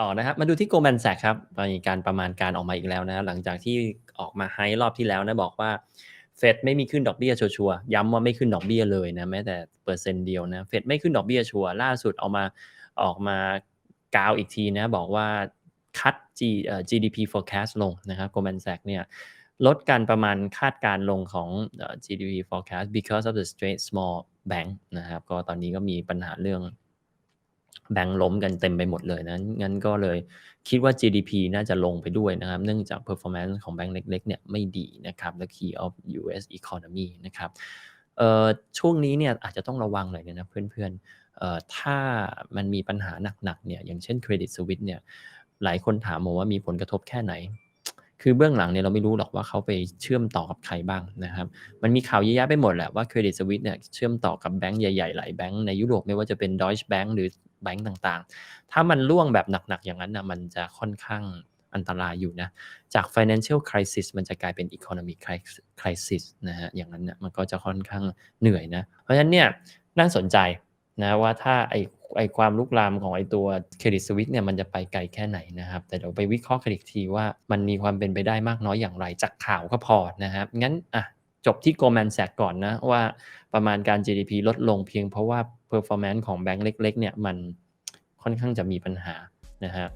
ต่อนะครับมาดูที่ Goldman Sachs ครับมีการประมาณการออกมาอีกแล้วนะหลังจากที่ออกมาไฮรอบที่แล้วนะบอกว่าเฟดไม่มีขึ้นดอกเบี้ยชัวร์ๆย้ำว่าไม่ขึ้นดอกเบี้ยเลยนะแม้แต่เปอร์เซ็นต์เดียวนะเฟดไม่ขึ้นดอกเบี้ยชัวร์ล่าสุดออกมาออกมากาวอีกทีนะบอกว่าคัด G เอ่อ GDP forecast ลงนะครับ Goldman Sachs เนี่ยลดการประมาณคาดการลงของ GDP forecast because of the straight small bank นะครับก็ตอนนี้ก็มีปัญหาเรื่อง แบงก์ล้มกันเต็มไปหมดเลยนะ งั้นก็เลยคิดว่า GDP น่าจะลงไปด้วยนะครับ เนื่องจาก performance ของแบงก์เล็กๆเนี่ยไม่ดีนะครับ และ key of US economy นะครับเอ่อช่วงนี้เนี่ยอาจจะต้องระวังหน่อยนะเพื่อนๆเอ่อถ้ามันมีปัญหาหนักๆเนี่ย อย่างเช่น Credit Suisse เนี่ย หลายคนถามผมว่ามีผลกระทบแค่ไหน คือเบื้องหลังเนี่ยเราไม่รู้หรอกว่าเขาไปเชื่อมต่อกับใครบ้างนะครับ มันมีข่าวเยอะแยะไปหมดแหละว่า Credit Suisse เนี่ยเชื่อมต่อกับแบงก์ใหญ่ๆ หลายแบงก์ในยุโรปไม่ว่าจะเป็น Deutsche Bank หรือ แบงก์ต่างๆ ถ้ามันร่วงแบบหนักๆ อย่างนั้นน่ะมันจะค่อนข้างอันตรายอยู่นะ จาก Financial Crisis มันจะกลายเป็น economic crisis นะครับอย่างนั้นน่ะมันก็จะค่อนข้างเหนื่อยนะ เพราะฉะนั้นเนี่ยน่าสนใจนะว่าถ้าไอ้ไอ้ความลุกลามของไอ้ตัว Credit Suisse เนี่ยมันจะไปไกลแค่ไหนนะครับ แต่เดี๋ยวไปวิเคราะห์กันอีกทีว่ามันมีความเป็นไปได้มากน้อยอย่างไรจากข่าวก็พอนะครับงั้นอะ จบที่ Goldman Sachs ก่อนนะ ว่าประมาณการ GDP ลดลงเพียงเพราะว่า performance ของแบงก์เล็ก ๆ เนี่ยมันค่อนข้างจะมีปัญหานะฮะ